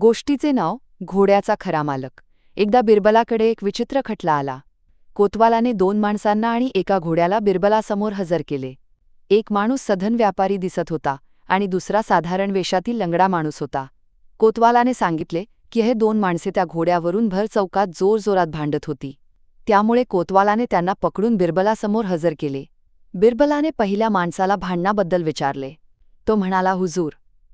गोष्टीचे नाव घोड्याचा खरा मालक. एकदा बिरबलाकडे एक विचित्र खटला आला. कोतवालाने दोन माणसांना आणि एका घोड्याला बिरबलासमोर हजर केले. एक माणूस सधन व्यापारी दिसत होता आणि दुसरा साधारण वेशातील लंगडा माणूस होता. कोतवालाने सांगितले की हे दोन माणसे त्या घोड्यावरून भर चौकात जोरजोरात भांडत होती. त्यामुळे कोतवालाने त्यांना पकडून बिरबलासमोर हजर केले. बिरबलाने पहिल्या माणसाला भांडणाबद्दल विचारले. तो म्हणाला हुजूर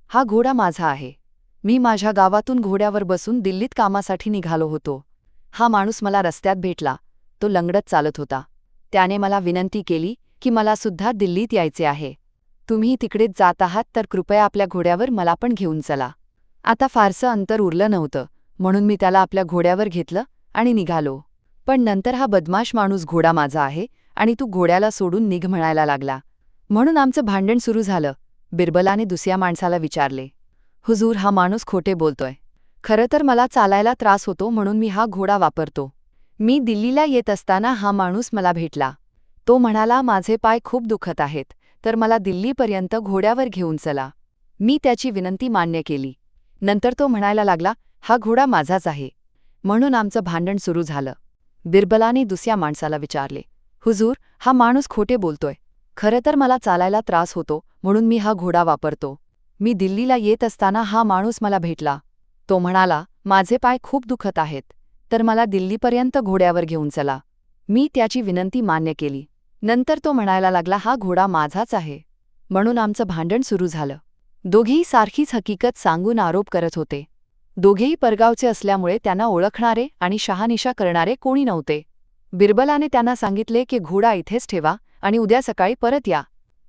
हा घोडा माझा आहे. मी माझ्या गावातून घोड्यावर बसून दिल्लीत कामासाठी निघालो होतो. हा माणूस मला रस्त्यात भेटला. तो लंगडत चालत होता. त्याने मला विनंती केली की मला सुद्धा दिल्लीत यायचे आहे. तुम्ही तिकडेच जात आहात तर कृपया आपल्या घोड्यावर मला पण घेऊन चला. आता फारसं अंतर उरलं नव्हतं. म्हणून मी त्याला आपल्या घोड्यावर घेतलं आणि निघालो. पण नंतर हा बदमाश माणूस घोडा माझा आहे आणि तू घोड्याला सोडून निघ म्हणायला लागला. म्हणून आमचं भांडण सुरू झालं. बिरबलाने दुसऱ्या माणसाला विचारले हुजूर हा माणूस खोटे बोलतोय. खरं तर मला चालायला त्रास होतो म्हणून मी हा घोडा वापरतो. मी दिल्लीला येत असताना हा माणूस मला भेटला. तो म्हणाला माझे पाय खूप दुखत आहेत तर मला दिल्लीपर्यंत घोड्यावर घेऊन चला. मी त्याची विनंती मान्य केली. नंतर तो म्हणायला लागला हा घोडा माझाच आहे. म्हणून आमचं भांडण सुरू झालं. बिरबलाने दुसऱ्या माणसाला विचारले हुजूर हा माणूस खोटे बोलतोय. खरं तर मला चालायला त्रास होतो म्हणून मी हा घोडा वापरतो. मी दिल्लीला येत असताना हा माणूस मला भेटला. तो म्हणाला माझे पाय खूप दुखत आहेत. तर मला दिल्लीपर्यंत घोड्यावर घेऊन चला. मी त्याची विनंती मान्य केली. नंतर तो म्हणायला लागला हा घोडा माझाच आहे. म्हणून आमचं भांडण सुरू झालं. दोघेही सारखीच हकीकत सांगून आरोप करत होते. दोघेही परगावचे असल्यामुळे त्यांना ओळखणारे आणि शहानिशा करणारे कोणी नव्हते. बिरबलाने त्यांना सांगितले की घोडा इथेच ठेवा आणि उद्या सकाळी परत या.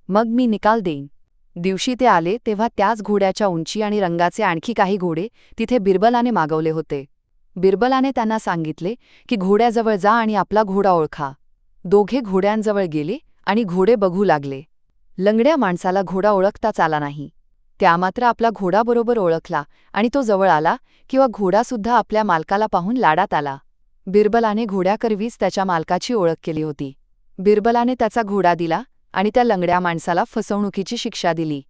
मग मी निकाल देईन. दिवशी ते आले तेव्हा त्याच घोड्याच्या उंची आणि रंगाचे आणखी काही घोडे तिथे बिरबलाने मागवले होते. बिरबलाने त्यांना सांगितले की घोड्याजवळ जा आणि आपला घोडा ओळखा. दोघे घोड्यांजवळ गेले आणि घोडे बघू लागले. लंगड्या माणसाला घोडा ओळखताच आला नाही. त्या मात्र आपला घोडाबरोबर ओळखला आणि तो जवळ आला किंवा घोडासुद्धा आपल्या मालकाला पाहून लाडात आला. बिरबलाने घोड्याकरवीच त्याच्या मालकाची ओळख केली होती. बिरबलाने त्याचा घोडा दिला आणि त्या लंगड्या माणसाला फसवणुकीची शिक्षा दिली.